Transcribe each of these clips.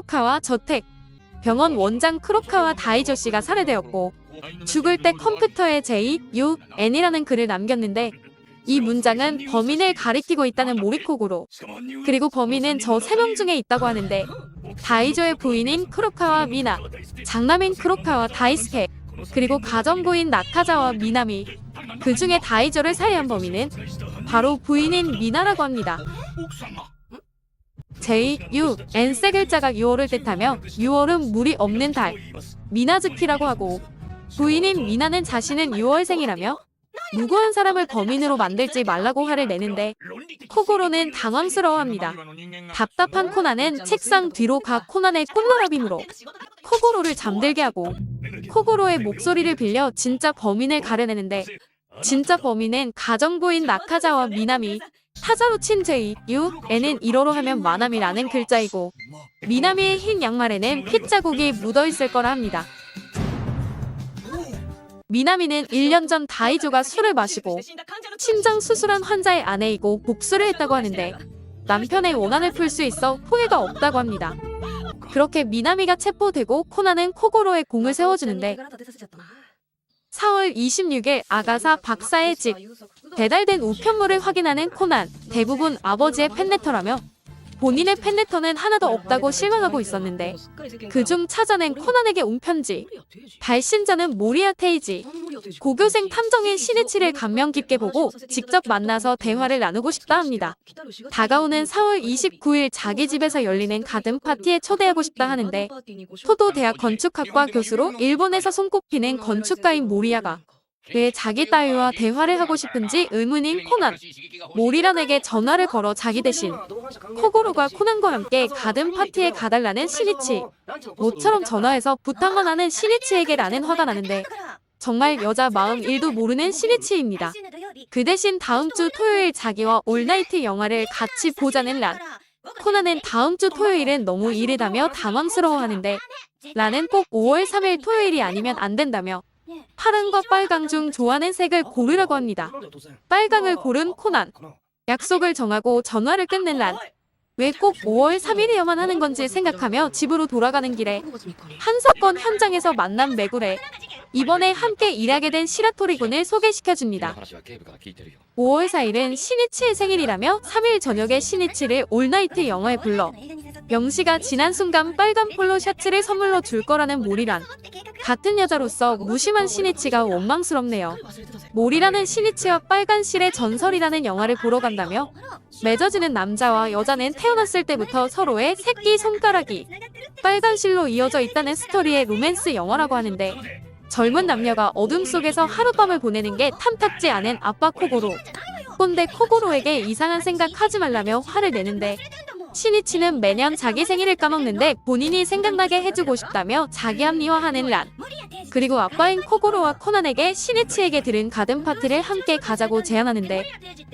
크로카와 저택. 병원 원장 크로카와 다이조 씨가 살해되었고 죽을 때 컴퓨터에 J, U, N이라는 글을 남겼는데 이 문장은 범인을 가리키고 있다는 모리코고로 그리고 범인은 저 세 명 중에 있다고 하는데 다이조의 부인인 크로카와 미나, 장남인 크로카와 다이스케, 그리고 가정부인 나카자와 미나미 그 중에 다이조를 살해한 범인은 바로 부인인 미나라고 합니다. J, U, N 세 글자가 6월을 뜻하며 6월은 물이 없는 달, 미나즈키라고 하고 부인인 미나는 자신은 6월생이라며 무고한 사람을 범인으로 만들지 말라고 화를 내는데 코고로는 당황스러워합니다. 답답한 코난은 책상 뒤로 가 코난의 꽃놀아빔으로 코고로를 잠들게 하고 코고로의 목소리를 빌려 진짜 범인을 가려내는데 진짜 범인은 가정부인 나카자와 미나미 타자로 친 J, U, N은 1어로 하면 마나미라는 글자이고 미나미의 흰 양말에는 핏자국이 묻어있을 거라 합니다. 미나미는 1년 전 다이조가 술을 마시고 심장 수술한 환자의 아내이고 복수를 했다고 하는데 남편의 원한을 풀 수 있어 후회가 없다고 합니다. 그렇게 미나미가 체포되고 코나는 코고로의 공을 세워주는데 4월 26일 아가사 박사의 집 배달된 우편물을 확인하는 코난 대부분 아버지의 팬레터라며 본인의 팬레터는 하나도 없다고 실망하고 있었는데 그중 찾아낸 코난에게 온 편지 발신자는 모리아 테이지 고교생 탐정인 시네치를 감명 깊게 보고 직접 만나서 대화를 나누고 싶다 합니다. 다가오는 4월 29일 자기 집에서 열리는 가든 파티에 초대하고 싶다 하는데 토도 대학 건축학과 교수로 일본에서 손꼽히는 건축가인 모리아가 왜 자기 따위와 대화를 하고 싶은지 의문인 코난 모리란에게 전화를 걸어 자기 대신 코고로가 코난과 함께 가든 파티에 가달라는 시니치 모처럼 전화해서 부탁만 하는 시니치에게라는 화가 나는데 정말 여자 마음 1도 모르는 시니치입니다. 그 대신 다음 주 토요일 자기와 올나이트 영화를 같이 보자는 란. 코난은 다음 주 토요일은 너무 이르다며 당황스러워하는데 란은 꼭 5월 3일 토요일이 아니면 안 된다며 파란과 빨강 중 좋아하는 색을 고르라고 합니다. 빨강을 고른 코난. 약속을 정하고 전화를 끊는 란. 왜꼭 5월 3일이어만 하는 건지 생각하며 집으로 돌아가는 길에 한 사건 현장에서 만난 메구레. 이번에 함께 일하게 된 시라토리 군을 소개시켜줍니다. 5월 4일은 시니치의 생일이라며 3일 저녁에 시니치를 올나이트 영화에 불러 명시가 지난 순간 빨간 폴로 셔츠를 선물로 줄 거라는 모리란. 같은 여자로서 무심한 시니치가 원망스럽네요. 모리라는 시니치와 빨간 실의 전설이라는 영화를 보러 간다며 맺어지는 남자와 여자는 태어났을 때부터 서로의 새끼 손가락이 빨간 실로 이어져 있다는 스토리의 로맨스 영화라고 하는데 젊은 남녀가 어둠 속에서 하룻밤을 보내는 게 탐탁지 않은 아빠 코고로. 꼰대 코고로에게 이상한 생각 하지 말라며 화를 내는데 시니치는 매년 자기 생일을 까먹는데 본인이 생각나게 해주고 싶다며 자기 합리화하는 란. 그리고 아빠인 코고로와 코난에게 시니치에게 들은 가든 파티를 함께 가자고 제안하는데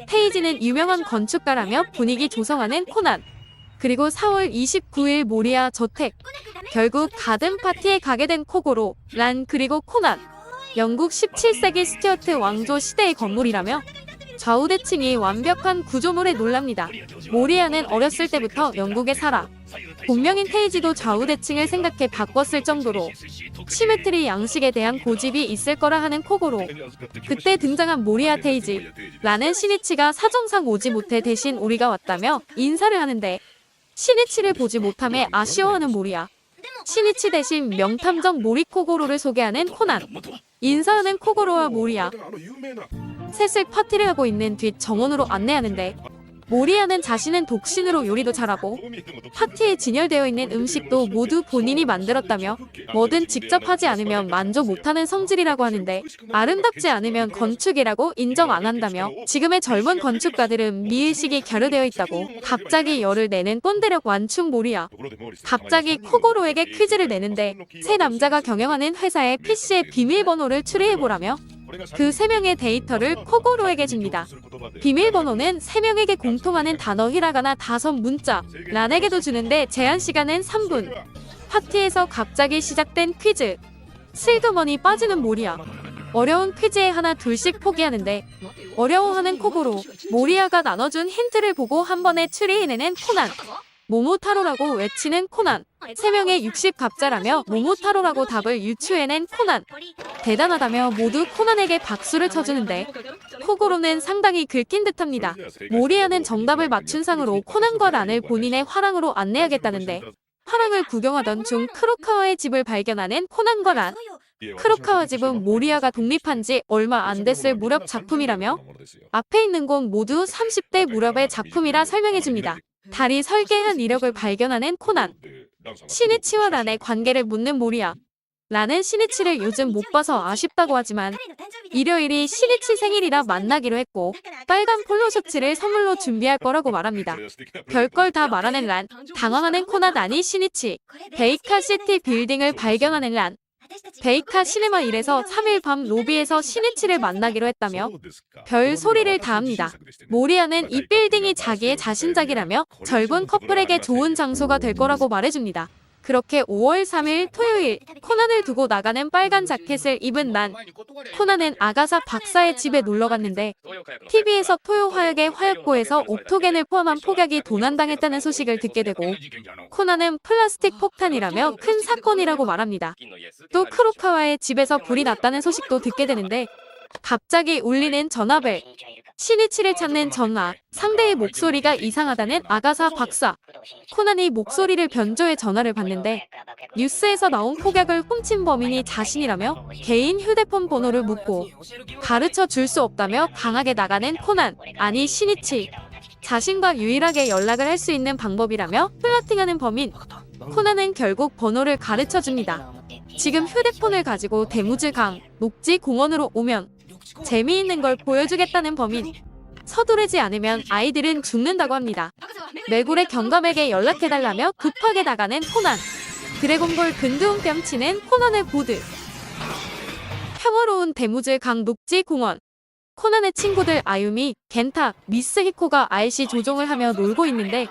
테이지는 유명한 건축가라며 분위기 조성하는 코난. 그리고 4월 29일 모리아 저택. 결국 가든 파티에 가게 된 코고로 란 그리고 코난. 영국 17세기 스튜어트 왕조 시대의 건물이라며 좌우대칭이 완벽한 구조물에 놀랍니다. 모리아는 어렸을 때부터 영국에 살아 본명인 테이지도 좌우대칭을 생각해 바꿨을 정도로 시메트리 양식에 대한 고집이 있을 거라 하는 코고로 그때 등장한 모리아 테이지 라는 시니치가 사정상 오지 못해 대신 우리가 왔다며 인사를 하는데 시니치를 보지 못함에 아쉬워하는 모리아. 시니치 대신 명탐정 모리 코고로를 소개하는 코난. 인사하는 코고로와 모리아 셋을 파티를 하고 있는 뒷 정원으로 안내하는데 모리아는 자신은 독신으로 요리도 잘하고 파티에 진열되어 있는 음식도 모두 본인이 만들었다며 뭐든 직접 하지 않으면 만족 못하는 성질이라고 하는데 아름답지 않으면 건축이라고 인정 안 한다며 지금의 젊은 건축가들은 미의식이 결여되어 있다고 갑자기 열을 내는 꼰대력 완충 모리아. 갑자기 코고로에게 퀴즈를 내는데 세 남자가 경영하는 회사의 PC의 비밀번호를 추리해보라며 그세 명의 데이터를 코고로에게 줍니다. 비밀번호는 세 명에게 공통하는 단어 히라가나 다섯 문자. 란에게도 주는데 제한 시간은 3분. 파티에서 갑자기 시작된 퀴즈. 슬그머니 빠지는 모리아. 어려운 퀴즈에 하나 둘씩 포기하는데 어려워하는 코고로. 모리아가 나눠준 힌트를 보고 한 번에 추리해내는 코난. 모모타로라고 외치는 코난. 세 명의 60갑자라며 모모타로라고 답을 유추해낸 코난. 대단하다며 모두 코난에게 박수를 쳐주는데 코고로는 상당히 긁힌 듯합니다. 모리아는 정답을 맞춘 상으로 코난과 란을 본인의 화랑으로 안내하겠다는데 화랑을 구경하던 중 크로카와의 집을 발견하는 코난과 란. 크로카와 집은 모리아가 독립한 지 얼마 안 됐을 무렵 작품이라며 앞에 있는 곳 모두 30대 무렵의 작품이라 설명해줍니다. 달이 설계한 이력을 발견하는 코난. 시니치와 란의 관계를 묻는 모리아. 란은 시니치를 요즘 못 봐서 아쉽다고 하지만 일요일이 시니치 생일이라 만나기로 했고 빨간 폴로 셔츠를 선물로 준비할 거라고 말합니다. 별걸 다 말하는 란. 당황하는 코난 아니 시니치. 베이카 시티 빌딩을 발견하는 란. 베이카 시네마 1에서 3일 밤 로비에서 시니치를 만나기로 했다며 별 소리를 다 합니다. 모리아는 이 빌딩이 자기의 자신작이라며 젊은 커플에게 좋은 장소가 될 거라고 말해줍니다. 그렇게 5월 3일 토요일 코난을 두고 나가는 빨간 자켓을 입은 난 코난은 아가사 박사의 집에 놀러 갔는데 TV에서 토요 화약의 화약고에서 옥토겐을 포함한 폭약이 도난당했다는 소식을 듣게 되고 코난은 플라스틱 폭탄이라며 큰 사건이라고 말합니다. 또 크로카와의 집에서 불이 났다는 소식도 듣게 되는데 갑자기 울리는 전화벨 시니치를 찾는 전화 상대의 목소리가 이상하다는 아가사 박사. 코난이 목소리를 변조해 전화를 받는데 뉴스에서 나온 폭약을 훔친 범인이 자신이라며 개인 휴대폰 번호를 묻고 가르쳐 줄 수 없다며 강하게 나가는 코난 아니 시니치. 자신과 유일하게 연락을 할 수 있는 방법이라며 플러팅하는 범인. 코난은 결국 번호를 가르쳐 줍니다. 지금 휴대폰을 가지고 대무즈 강, 녹지 공원으로 오면 재미있는 걸 보여주겠다는 범인. 서두르지 않으면 아이들은 죽는다고 합니다. 매골의 경감에게 연락해달라며 급하게 나가는 코난. 드래곤볼 근두운 뺨치는 코난의 보드. 평화로운 대무즈 강 녹지 공원. 코난의 친구들 아유미, 겐타, 미스 히코가 아이씨 조종을 하며 놀고 있는데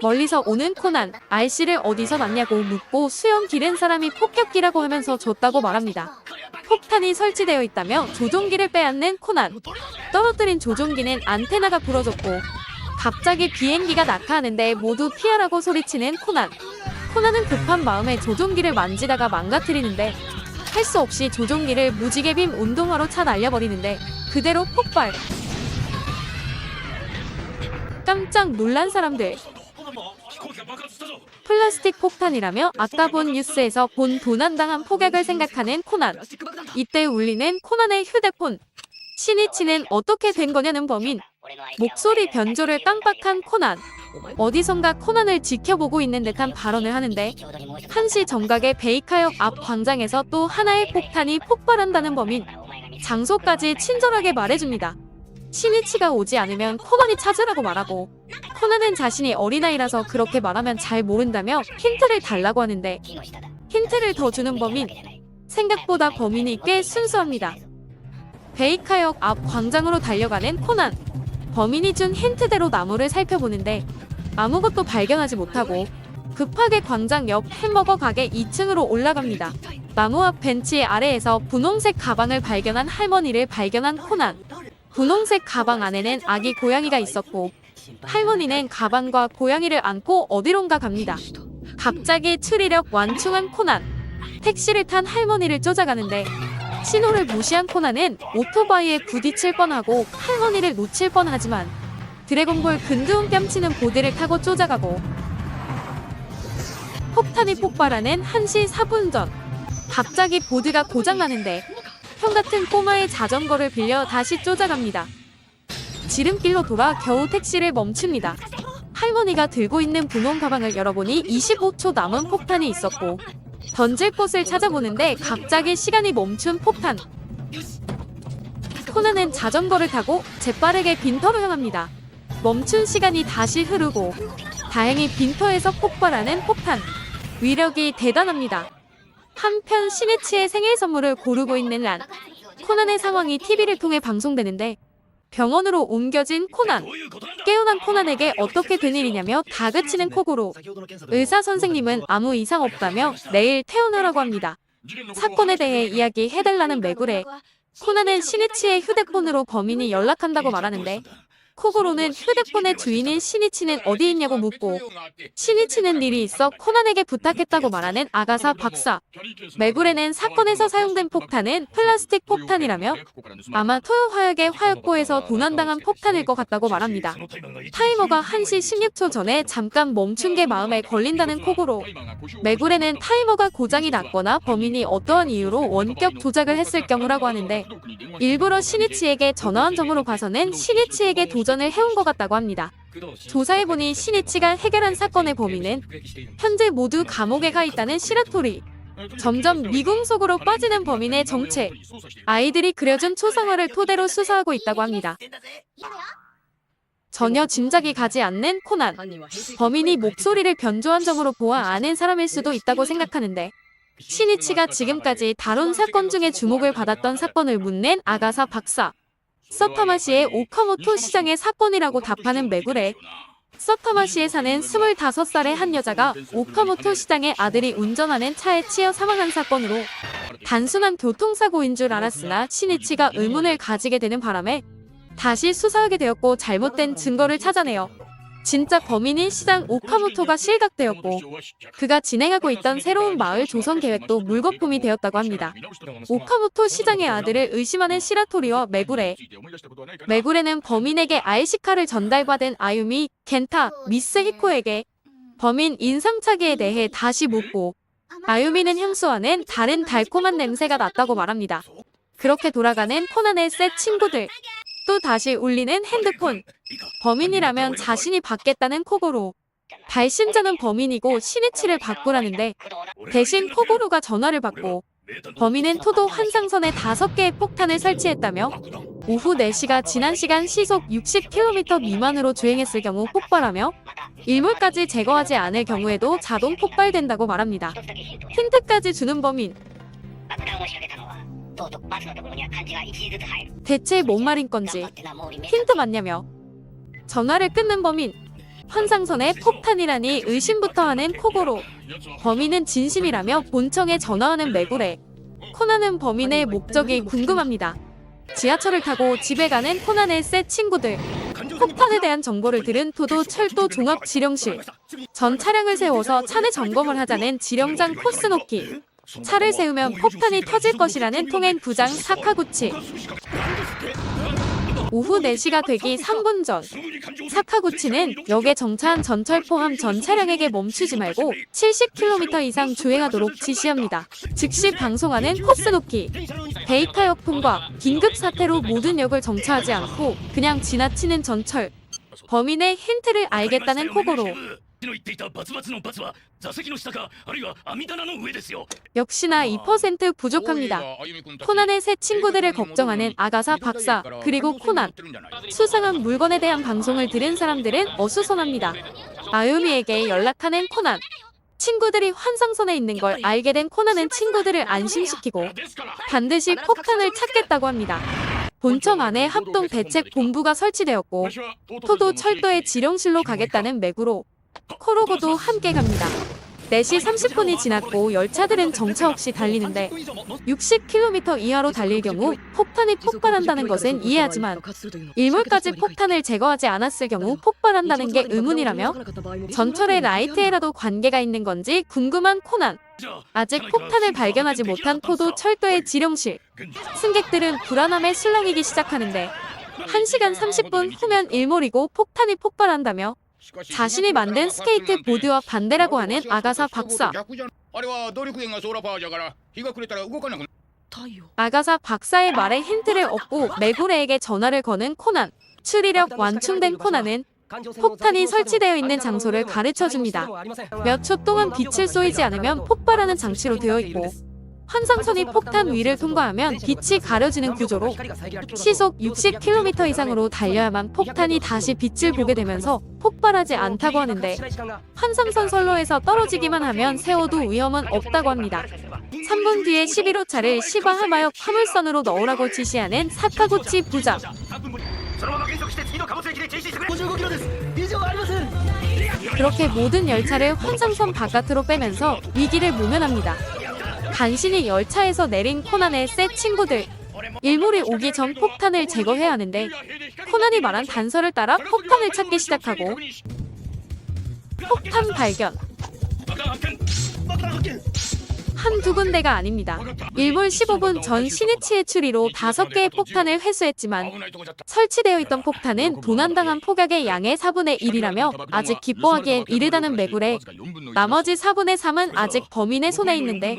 멀리서 오는 코난, 아이씨를 어디서 났냐고 묻고 수영 기른 사람이 폭격기라고 하면서 줬다고 말합니다. 폭탄이 설치되어 있다며 조종기를 빼앗는 코난. 떨어뜨린 조종기는 안테나가 부러졌고 갑자기 비행기가 낙하하는데 모두 피하라고 소리치는 코난. 코난은 급한 마음에 조종기를 만지다가 망가뜨리는데 할 수 없이 조종기를 무지개빔 운동화로 차 날려버리는데 그대로 폭발. 깜짝 놀란 사람들. 플라스틱 폭탄이라며 아까 본 뉴스에서 본 도난당한 폭약을 생각하는 코난. 이때 울리는 코난의 휴대폰. 신이치는 어떻게 된 거냐는 범인. 목소리 변조를 깜빡한 코난. 어디선가 코난을 지켜보고 있는 듯한 발언을 하는데 한시 정각의 베이카역 앞 광장에서 또 하나의 폭탄이 폭발한다는 범인. 장소까지 친절하게 말해줍니다. 신이치가 오지 않으면 코난이 찾으라고 말하고 코난은 자신이 어린아이라서 그렇게 말하면 잘 모른다며 힌트를 달라고 하는데 힌트를 더 주는 범인. 생각보다 범인이 꽤 순수합니다. 베이카역 앞 광장으로 달려가는 코난. 범인이 준 힌트대로 나무를 살펴보는데 아무것도 발견하지 못하고 급하게 광장 옆 햄버거 가게 2층으로 올라갑니다. 나무 앞 벤치 아래에서 분홍색 가방을 발견한 할머니를 발견한 코난. 분홍색 가방 안에는 아기 고양이가 있었고 할머니는 가방과 고양이를 안고 어디론가 갑니다. 갑자기 추리력 완충한 코난. 택시를 탄 할머니를 쫓아가는데 신호를 무시한 코난은 오토바이에 부딪힐 뻔하고 할머니를 놓칠 뻔하지만 드래곤볼 근두운 뺨치는 보드를 타고 쫓아가고 폭탄이 폭발하는 1시 4분 전 갑자기 보드가 고장나는데 형 같은 꼬마의 자전거를 빌려 다시 쫓아갑니다. 지름길로 돌아 겨우 택시를 멈춥니다. 할머니가 들고 있는 분홍 가방을 열어보니 25초 남은 폭탄이 있었고 던질 곳을 찾아보는데 갑자기 시간이 멈춘 폭탄. 코난은 자전거를 타고 재빠르게 빈터로 향합니다. 멈춘 시간이 다시 흐르고 다행히 빈터에서 폭발하는 폭탄. 위력이 대단합니다. 한편 시네치의 생일 선물을 고르고 있는 란. 코난의 상황이 TV를 통해 방송되는데 병원으로 옮겨진 코난. 깨어난 코난에게 어떻게 된 일이냐며 다그치는 코고로. 의사 선생님은 아무 이상 없다며 내일 퇴원하라고 합니다. 사건에 대해 이야기해달라는 매구래. 코난은 시네치의 휴대폰으로 범인이 연락한다고 말하는데 코고로는 휴대폰의 주인인 시니치는 어디 있냐고 묻고 시니치는 일이 있어 코난에게 부탁했다고 말하는 아가사 박사. 메구레는 사건에서 사용된 폭탄은 플라스틱 폭탄이라며 아마 토요 화약의 화약고에서 도난당한 폭탄일 것 같다고 말합니다. 타이머가 1시 16초 전에 잠깐 멈춘 게 마음에 걸린다는 코고로. 메구레는 타이머가 고장이 났거나 범인이 어떠한 이유로 원격 조작을 했을 경우라고 하는데 일부러 시니치에게 전화한 점으로 봐서는 시니치에게 도전 을 해온 것 같다고 합니다. 조사해보니 시니치가 해결한 사건의 범인은 현재 모두 감옥에 가 있다는 시라토리. 점점 미궁 속으로 빠지는 범인의 정체. 아이들이 그려준 초상화를 토대로 수사하고 있다고 합니다. 전혀 짐작이 가지 않는 코난. 범인이 목소리를 변조한 점으로 보아 아는 사람일 수도 있다고 생각하는데 시니치가 지금까지 다룬 사건 중에 주목을 받았던 사건을 묻는 아가사 박사. 서타마시의 오카모토 시장의 사건이라고 답하는 메구레. 서타마시에 사는 25살의 한 여자가 오카모토 시장의 아들이 운전하는 차에 치여 사망한 사건으로 단순한 교통사고인 줄 알았으나 시니치가 의문을 가지게 되는 바람에 다시 수사하게 되었고 잘못된 증거를 찾아내요. 진짜 범인인 시장 오카모토가 실각되었고 그가 진행하고 있던 새로운 마을 조성 계획도 물거품이 되었다고 합니다. 오카모토 시장의 아들을 의심하는 시라토리와 메구레. 메구레는 범인에게 아이시카를 전달받은 아유미, 켄타, 미스 히코에게 범인 인상착의에 대해 다시 묻고 아유미는 향수와는 다른 달콤한 냄새가 났다고 말합니다. 그렇게 돌아가는 코난의 셋 친구들. 또 다시 울리는 핸드폰. 범인이라면 자신이 받겠다는 코고로. 발신자는 범인이고 시니치를 바꾸라는데 대신 코고로가 전화를 받고 범인은 토도 환상선에 다섯 개의 폭탄을 설치했다며 오후 4시가 지난 시간 시속 60km 미만으로 주행했을 경우 폭발하며 일몰까지 제거하지 않을 경우에도 자동 폭발된다고 말합니다. 힌트까지 주는 범인. 대체 뭔 말인 건지 힌트 맞냐며? 전화를 끊는 범인. 환상선의 폭탄이라니 의심부터 하는 코고로. 범인은 진심이라며 본청에 전화하는 매구레 코난은 범인의 목적이 궁금합니다. 지하철을 타고 집에 가는 코난의 새 친구들. 폭탄에 대한 정보를 들은 도도 철도 종합 지령실. 전 차량을 세워서 차내 점검을 하자는 지령장 코스노키. 차를 세우면 폭탄이 터질 것이라는 통행 부장 사카구치. 오후 4시가 되기 3분 전. 사카구치는 역에 정차한 전철 포함 전 차량에게 멈추지 말고 70km 이상 주행하도록 지시합니다. 즉시 방송하는 코스노키 데이터역 통과 긴급 사태로 모든 역을 정차하지 않고 그냥 지나치는 전철. 범인의 힌트를 알겠다는 코고로 の言っていたバツバツのバツは座席の下かあるいは網棚の上ですよ 역시나 2% 부족합니다. 코난의 새 친구들을 걱정하는 아가사 박사 그리고 코난 수상한 물건에 대한 방송을 들은 사람들은 어수선합니다. 아유미에게 연락하는 코난 친구들이 환상선에 있는 걸 알게 된 코난은 친구들을 안심시키고 반드시 폭탄을 찾겠다고 합니다. 본청 안에 합동 대책 본부가 설치되었고 토도 철도의 지령실로 가겠다는 맥으로 코로고도 함께 갑니다. 4시 30분이 지났고 열차들은 정차 없이 달리는데 60km 이하로 달릴 경우 폭탄이 폭발한다는 것은 이해하지만 일몰까지 폭탄을 제거하지 않았을 경우 폭발한다는 게 의문이라며 전철의 라이트에라도 관계가 있는 건지 궁금한 코난. 아직 폭탄을 발견하지 못한 토도 철도의 지령실. 승객들은 불안함에 술렁이기 시작하는데 1시간 30분 후면 일몰이고 폭탄이 폭발한다며 자신이 만든 스케이트 보드와 반대라고 하는 아가사 박사. 아가사 박사의 말에 힌트를 얻고 메구레에게 전화를 거는 코난. 추리력 완충된 코난은 폭탄이 설치되어 있는 장소를 가르쳐 줍니다. 몇 초 동안 빛을 쏘이지 않으면 폭발하는 장치로 되어 있고 환상선이 폭탄 위를 통과하면 빛이 가려지는 구조로 시속 60km 이상으로 달려야만 폭탄이 다시 빛을 보게 되면서 폭발하지 않다고 하는데 환상선 선로에서 떨어지기만 하면 세워도 위험은 없다고 합니다. 3분 뒤에 11호 차를 시바하마역 화물선으로 넣으라고 지시하는 사카구치 부장. 그렇게 모든 열차를 환상선 바깥으로 빼면서 위기를 모면합니다. 간신히 열차에서 내린 코난의 새 친구들. 일몰이 오기 전 폭탄을 제거해야 하는데 코난이 말한 단서를 따라 폭탄을 찾기 시작하고 폭탄 발견. 한두 군데가 아닙니다. 일몰 15분 전 시니치의 추리로 5개의 폭탄을 회수했지만 설치되어 있던 폭탄은 도난당한 폭약의 양의 4분의 1이라며 아직 기뻐하기엔 이르다는 매굴에 나머지 4분의 3은 아직 범인의 손에 있는데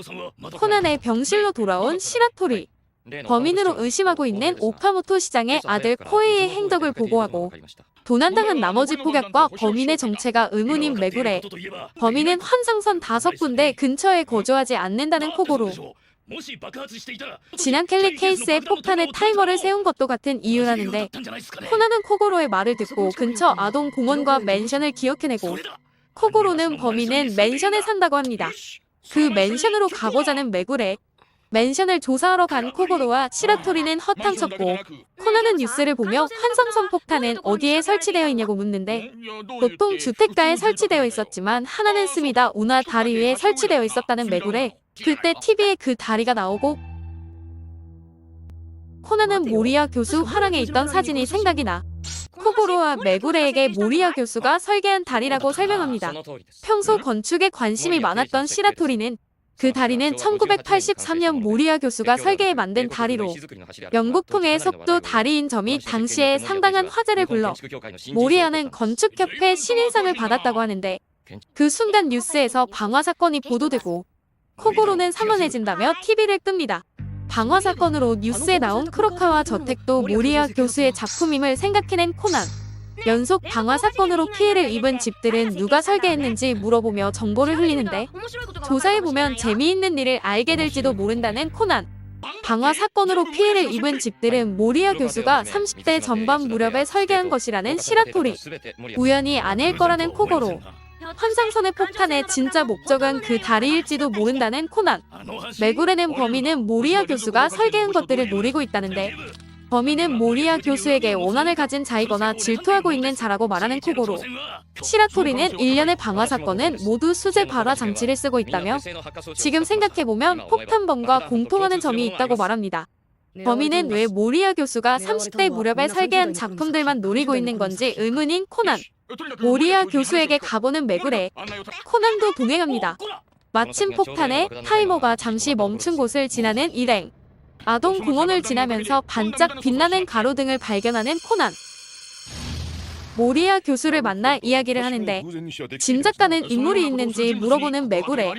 코난의 병실로 돌아온 시라토리 범인으로 의심하고 있는 오카모토 시장의 아들 코에이의 행적을 보고하고 도난당한 나머지 폭약과 범인의 정체가 의문인 매굴에 범인은 환상선 다섯 군데 근처에 거주하지 않는다는 코고로. 지난 켈리 케이스에 폭탄의 타이머를 세운 것도 같은 이유라는데 코나는 코고로의 말을 듣고 근처 아동 공원과 맨션을 기억해내고 코고로는 범인은 맨션에 산다고 합니다. 그 맨션으로 가보자는 매굴에 맨션을 조사하러 간 코고로와 시라토리는 허탕쳤고 코나는 뉴스를 보며 환상선 폭탄은 어디에 설치되어 있냐고 묻는데 보통 주택가에 설치되어 있었지만 하나는 스미다 우나 다리 위에 설치되어 있었다는 매굴에 그때 TV에 그 다리가 나오고 코나는 모리아 교수 화랑에 있던 사진이 생각이 나 코고로와 메구레에게 모리아 교수가 설계한 다리라고 설명합니다. 평소 건축에 관심이 많았던 시라토리는 그 다리는 1983년 모리아 교수가 설계해 만든 다리로 영국풍의 속도 다리인 점이 당시에 상당한 화제를 불러 모리아는 건축협회 신인상을 받았다고 하는데 그 순간 뉴스에서 방화 사건이 보도되고 코고로는 산만해진다며 TV를 끕니다. 방화 사건으로 뉴스에 나온 크로카와 저택도 모리아 교수의 작품임을 생각해낸 코난. 연속 방화 사건으로 피해를 입은 집들은 누가 설계했는지 물어보며 정보를 흘리는데 조사해보면 재미있는 일을 알게 될지도 모른다는 코난. 방화 사건으로 피해를 입은 집들은 모리아 교수가 30대 전반 무렵에 설계한 것이라는 시라토리. 우연히 아닐 거라는 코고로. 환상선의 폭탄의 진짜 목적은 그 다리일지도 모른다는 코난. 메구레는 범인은 모리아 교수가 설계한 것들을 노리고 있다는데 범인은 모리아 교수에게 원한을 가진 자이거나 질투하고 있는 자라고 말하는 코고로. 시라토리는 일련의 방화 사건은 모두 수제 발화 장치를 쓰고 있다며 지금 생각해보면 폭탄범과 공통하는 점이 있다고 말합니다. 범인은 왜 모리아 교수가 30대 무렵에 설계한 작품들만 노리고 있는 건지 의문인 코난. 모리아 교수에게 가보는 매굴에 코난도 동행합니다. 마침 폭탄에 타이머가 잠시 멈춘 곳을 지나는 일행. 아동 공원을 지나면서 반짝 빛나는 가로등을 발견하는 코난. 모리아 교수를 만나 이야기를 하는데 짐 작가는 인물이 있는지 물어보는 매굴에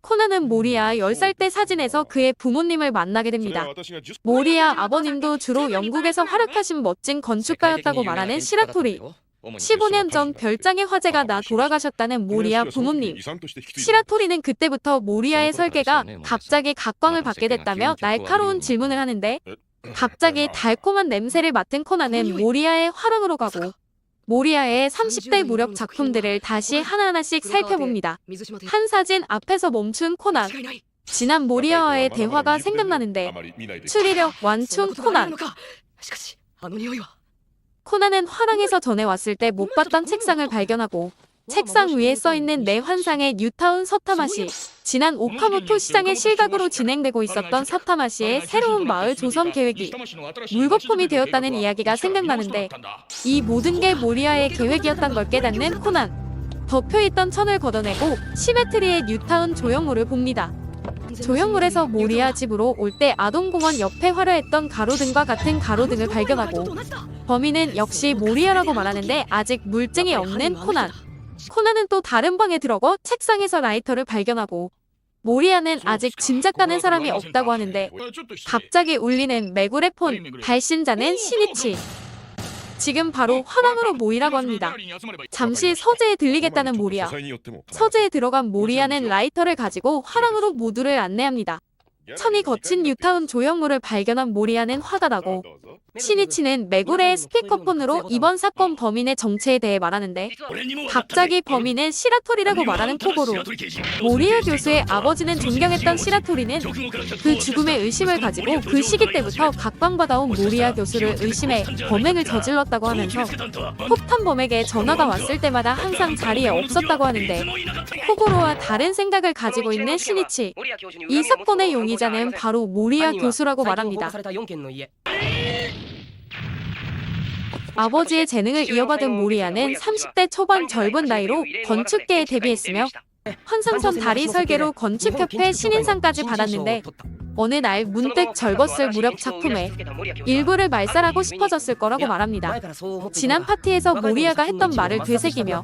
코난은 모리아 10살 때 사진에서 그의 부모님을 만나게 됩니다. 모리아 아버님도 주로 영국에서 활약하신 멋진 건축가였다고 말하는 시라토리. 15년 전 별장의 화재가 나 돌아가셨다는 모리아 부모님. 시라토리는 그때부터 모리아의 설계가 갑자기 각광을 받게 됐다며 날카로운 질문을 하는데 갑자기 달콤한 냄새를 맡은 코난은 모리아의 화랑으로 가고 모리아의 30대 무렵 작품들을 다시 하나하나씩 살펴봅니다. 한 사진 앞에서 멈춘 코난. 지난 모리아와의 대화가 생각나는데 추리력 완충 코난. 코난은 화랑에서 전에 왔을 때 못 봤던 책상을 발견하고 책상 위에 써있는 내 환상의 뉴타운 서타마시. 지난 오카모토 시장의 실각으로 진행되고 있었던 서타마시의 새로운 마을 조성 계획이 물거품이 되었다는 이야기가 생각나는데 이 모든 게 모리아의 계획이었던 걸 깨닫는 코난. 덮여있던 천을 걷어내고 시메트리의 뉴타운 조형물을 봅니다. 조형물에서 모리아 집으로 올 때 아동공원 옆에 화려했던 가로등과 같은 가로등을 발견하고 범인은 역시 모리아라고 말하는데 아직 물증이 없는 코난. 코난은 또 다른 방에 들어가 책상에서 라이터를 발견하고 모리아는 아직 짐작가는 사람이 없다고 하는데 갑자기 울리는 메구레 폰 발신자는 시니치. 지금 바로 화랑으로 모이라고 합니다. 잠시 서재에 들리겠다는 모리아. 서재에 들어간 모리아는 라이터를 가지고 화랑으로 모두를 안내합니다. 천이 거친 뉴타운 조형물을 발견한 모리아는 화가 나고 신이치는 메구레의 스피커폰으로 이번 사건 범인의 정체에 대해 말하는데 갑자기 범인은 시라토리라고 말하는 코고로 모리아 교수의 아버지는 존경했던 시라토리는 그 죽음에 의심을 가지고 그 시기 때부터 각광받아온 모리아 교수를 의심해 범행을 저질렀다고 하면서 폭탄범에게 전화가 왔을 때마다 항상 자리에 없었다고 하는데 코고로와 다른 생각을 가지고 있는 신이치. 이 사건의 용의자는 바로 모리아 교수라고 말합니다. 아버지의 재능을 이어받은 모리아는 30대 초반 젊은 나이로 건축계에 데뷔했으며 환상선 다리 설계로 건축협회 신인상까지 받았는데 어느 날 문득 젊었을 무렵 작품에 일부를 말살하고 싶어졌을 거라고 말합니다. 지난 파티에서 모리아가 했던 말을 되새기며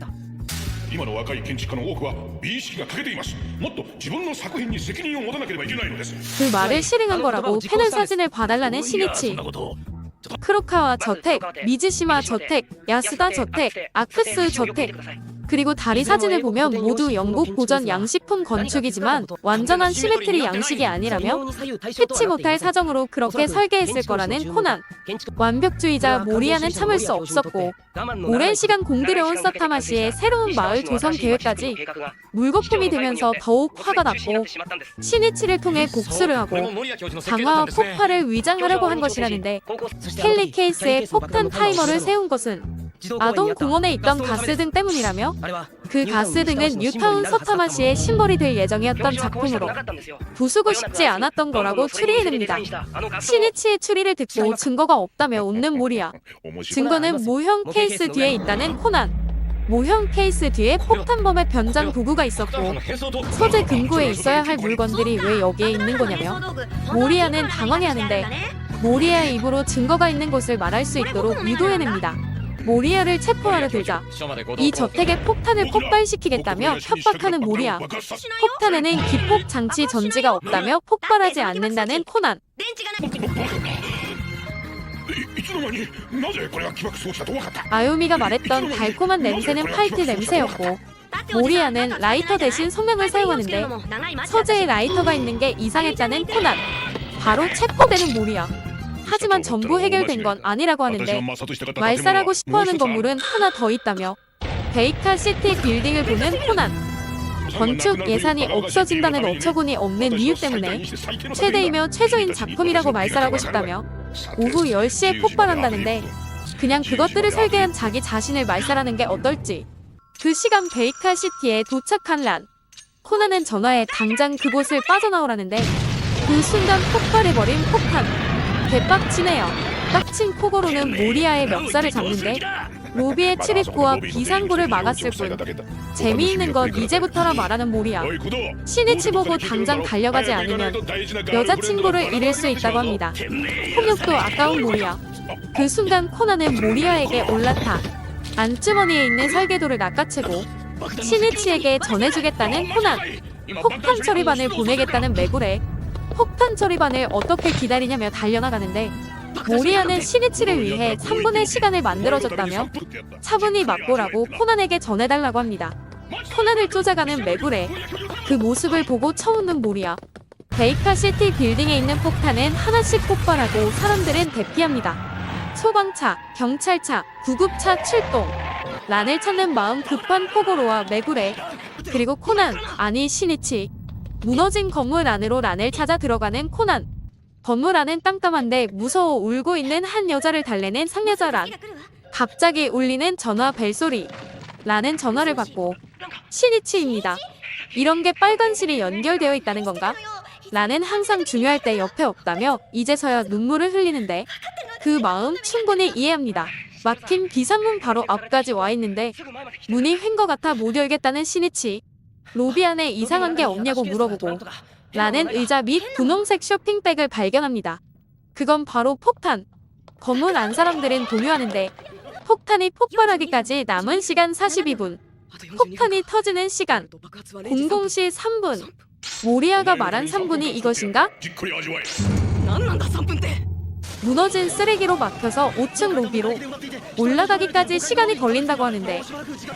今の若い建築家の多くは美意識が欠けていますもっと自分の作品に責任を持たなければいけないのです 그 말을 실행한 거라고 패널 사진을 봐달라는 신이치. 크로카와 저택, 미즈시마 저택, 야스다 저택, 아크스 저택, 그리고 다리 사진을 보면 모두 영국 고전 양식품 건축이지만 완전한 시메트리 양식이 아니라며 피치 못할 사정으로 그렇게 설계했을 거라는 코난. 완벽주의자 모리아는 참을 수 없었고 오랜 시간 공들여온 사타마시의 새로운 마을 조성 계획까지 물거품이 되면서 더욱 화가 났고 신이치를 통해 복수를 하고 강화와 폭발을 위장하려고 한 것이라는데 켈리 케이스에 폭탄 타이머를 세운 것은 아동 공원에 있던 가스등 때문이라며 그 가스 등은 뉴타운 서타마시의 심벌이 될 예정이었던 작품으로 부수고 싶지 않았던 거라고 추리해냅니다. 신이치의 추리를 듣고 증거가 없다며 웃는 모리야. 증거는 모형 케이스 뒤에 있다는 코난. 모형 케이스 뒤에 폭탄범의 변장 도구가 있었고 소재 금고에 있어야 할 물건들이 왜 여기에 있는 거냐며 모리아는 당황해하는데 모리아의 입으로 증거가 있는 것을 말할 수 있도록 유도해냅니다. 모리아를 체포하러 들자. 이 저택에 폭탄을 폭발시키겠다며 협박하는 모리아. 폭탄에는 기폭 장치 전지가 없다며 폭발하지 않는다는 코난. 아요미가 말했던 달콤한 냄새는 파이트 냄새였고 모리아는 라이터 대신 성냥을 사용하는데 서재에 라이터가 있는 게 이상했다는 코난. 바로 체포되는 모리아. 하지만 전부 해결된 건 아니라고 하는데 말살하고 싶어하는 건물은 하나 더 있다며 베이카 시티 빌딩을 보는 코난. 건축 예산이 없어진다는 어처구니 없는 이유 때문에 최대이며 최저인 작품이라고 말살하고 싶다며 오후 10시에 폭발한다는데 그냥 그것들을 설계한 자기 자신을 말살하는 게 어떨지. 그 시간 베이카 시티에 도착한 란. 코난은 전화에 당장 그곳을 빠져나오라는데 그 순간 폭발해버린 폭탄. 대빡치네요. 빡친 코고로는 모리아의 멱살을 잡는데 로비의 출입구와 비상구를 막았을 뿐. 재미있는 건 이제부터라 말하는 모리아. 신이치 보고 당장 달려가지 않으면 여자친구를 잃을 수 있다고 합니다. 폭력도 아까운 모리아. 그 순간 코난은 모리아에게 올라타 안주머니에 있는 설계도를 낚아채고 신이치에게 전해주겠다는 코난. 폭탄 처리반을 보내겠다는 매구레. 폭탄 처리반을 어떻게 기다리냐며 달려나가는데 모리아는 신이치를 위해 3분의 시간을 만들어줬다며 차분히 맛보라고 코난에게 전해달라고 합니다. 코난을 쫓아가는 매구레. 그 모습을 보고 쳐웃는 모리아. 베이카 시티 빌딩에 있는 폭탄은 하나씩 폭발하고 사람들은 대피합니다. 소방차, 경찰차, 구급차 출동. 란을 찾는 마음 급한 포고로와 매구레. 그리고 코난, 아니 신이치. 무너진 건물 안으로 란을 찾아 들어가는 코난. 건물 안은 깜깜한데 무서워 울고 있는 한 여자를 달래는 상여자 란. 갑자기 울리는 전화 벨소리. 라는 전화를 받고 신이치입니다. 이런 게 빨간 실이 연결되어 있다는 건가? 라는 항상 중요할 때 옆에 없다며 이제서야 눈물을 흘리는데 그 마음 충분히 이해합니다. 막힌 비상문 바로 앞까지 와 있는데 문이 휜것 같아 못 열겠다는 신이치. 로비 안에 이상한 게 없냐고 물어보고 나는 의자 및 분홍색 쇼핑백을 발견합니다. 그건 바로 폭탄. 검은 안 사람들은 동요하는데 폭탄이 폭발하기까지 남은 시간 42분. 폭탄이 터지는 시간 00시 3분. 모리아가 말한 3분이 이것인가? 무너진 쓰레기로 막혀서 5층 로비로 올라가기까지 시간이 걸린다고 하는데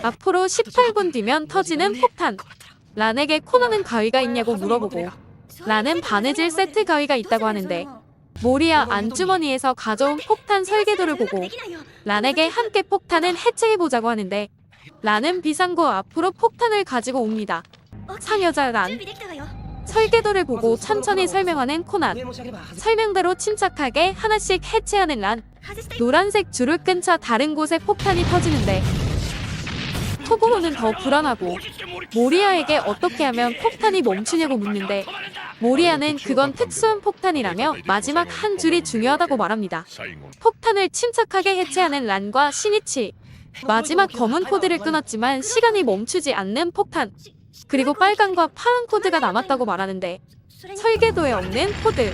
앞으로 18분 뒤면 터지는 폭탄 란에게 코너는 가위가 있냐고 물어보고 란은 바느질 세트 가위가 있다고 하는데 모리아 안주머니에서 가져온 폭탄 설계도를 보고 란에게 함께 폭탄을 해체해보자고 하는데 란은 비상구 앞으로 폭탄을 가지고 옵니다. 상여자 란 설계도를 보고 천천히 설명하는 코난. 설명대로 침착하게 하나씩 해체하는 란. 노란색 줄을 끈 차 다른 곳에 폭탄이 터지는데 토고로는 더 불안하고 모리아에게 어떻게 하면 폭탄이 멈추냐고 묻는데 모리아는 그건 특수한 폭탄이라며 마지막 한 줄이 중요하다고 말합니다. 폭탄을 침착하게 해체하는 란과 시니치 마지막 검은 코드를 끊었지만 시간이 멈추지 않는 폭탄 그리고 빨간과 파란 코드가 남았다고 말하는데 설계도에 없는 코드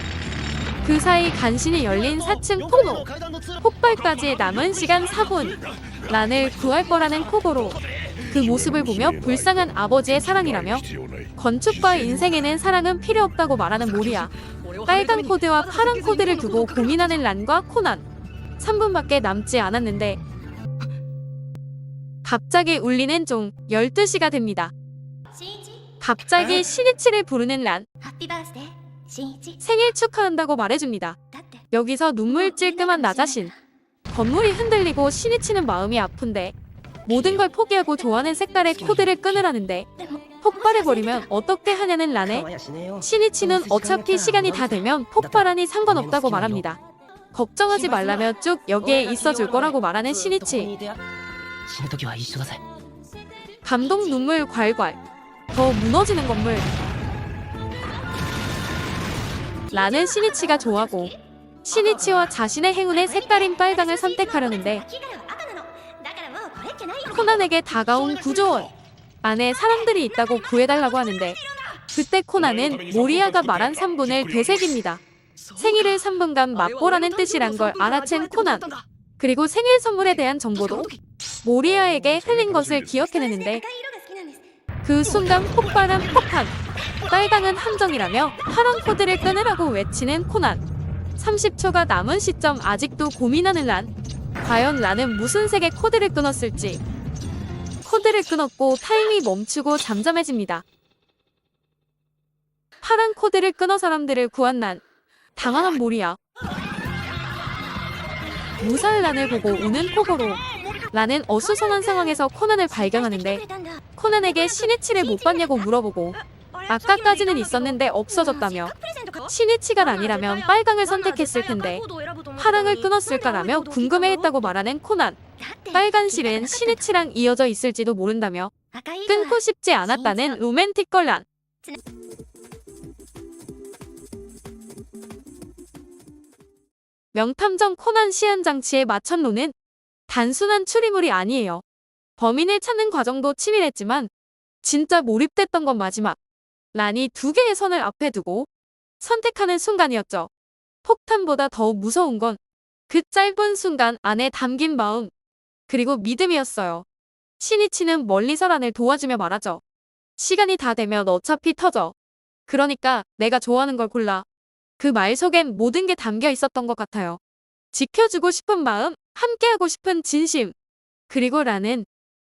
그 사이 간신히 열린 4층 통로 폭발까지 남은 시간 4분 란을 구할 거라는 코고로 그 모습을 보며 불쌍한 아버지의 사랑이라며 건축과 인생에는 사랑은 필요 없다고 말하는 모리아. 빨간 코드와 파란 코드를 두고 고민하는 란과 코난. 3분밖에 남지 않았는데 갑자기 울리는 종 12시가 됩니다. 갑자기 신이치를 부르는 란. 생일 축하한다고 말해줍니다. 여기서 눈물 찔끔한 나 자신. 건물이 흔들리고 신이 치는 마음이 아픈데 모든 걸 포기하고 좋아하는 색깔의 코드를 끊으라는데 폭발해버리면 어떻게 하냐는 란에 신이치는 어차피 시간이 다 되면 폭발하니 상관없다고 말합니다. 걱정하지 말라며 쭉 여기에 있어줄 거라고 말하는 신이치. 감동 눈물 괄괄. 더 무너지는 건물. 라는 신이치가 좋아하고 신이치와 자신의 행운의 색깔인 빨강을 선택하려는데 코난에게 다가온 구조원. 안에 사람들이 있다고 구해달라고 하는데 그때 코난은 모리아가 말한 3분을 되새깁니다. 생일을 3분간 맛보라는 뜻이란 걸 알아챈 코난. 그리고 생일 선물에 대한 정보도 모리아에게 흘린 것을 기억해내는데 그 순간 폭발한 폭탄 빨강은 함정이라며 파란 코드를 끊으라고 외치는 코난. 30초가 남은 시점 아직도 고민하는 란. 과연 란은 무슨 색의 코드를 끊었을지. 코드를 끊었고 타임이 멈추고 잠잠해집니다. 파란 코드를 끊어 사람들을 구한 난. 당황한 모리야. 무사할 란을 보고 우는 포고로. 란은 어수선한 상황에서 코난을 발견하는데 코난에게 시니치를 못 봤냐고 물어보고 아까까지는 있었는데 없어졌다며. 시니치가 아니라면 빨강을 선택했을 텐데. 파랑을 끊었을까라며 궁금해했다고 말하는 코난. 빨간 실은 시니치랑 이어져 있을지도 모른다며 끊고 싶지 않았다는 로맨틱 걸란. 명탐정 코난 시한 장치의 마천로는 단순한 추리물이 아니에요. 범인을 찾는 과정도 치밀했지만 진짜 몰입됐던 건 마지막. 란이 두 개의 선을 앞에 두고 선택하는 순간이었죠. 폭탄보다 더 무서운 건 그 짧은 순간 안에 담긴 마음 그리고 믿음이었어요. 시니치는 멀리서 란을 도와주며 말하죠. 시간이 다 되면 어차피 터져. 그러니까 내가 좋아하는 걸 골라. 그 말 속엔 모든 게 담겨 있었던 것 같아요. 지켜주고 싶은 마음, 함께하고 싶은 진심. 그리고 라는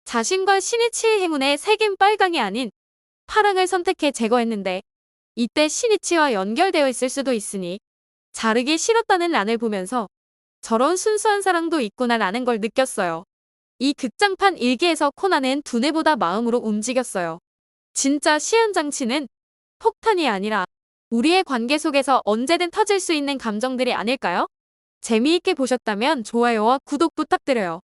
자신과 시니치의 행운에 새긴 빨강이 아닌 파랑을 선택해 제거했는데 이때 시니치와 연결되어 있을 수도 있으니 자르기 싫었다는 란을 보면서 저런 순수한 사랑도 있구나 라는 걸 느꼈어요. 이 극장판 일기에서 코난은 두뇌보다 마음으로 움직였어요. 진짜 시한장치는 폭탄이 아니라 우리의 관계 속에서 언제든 터질 수 있는 감정들이 아닐까요? 재미있게 보셨다면 좋아요와 구독 부탁드려요.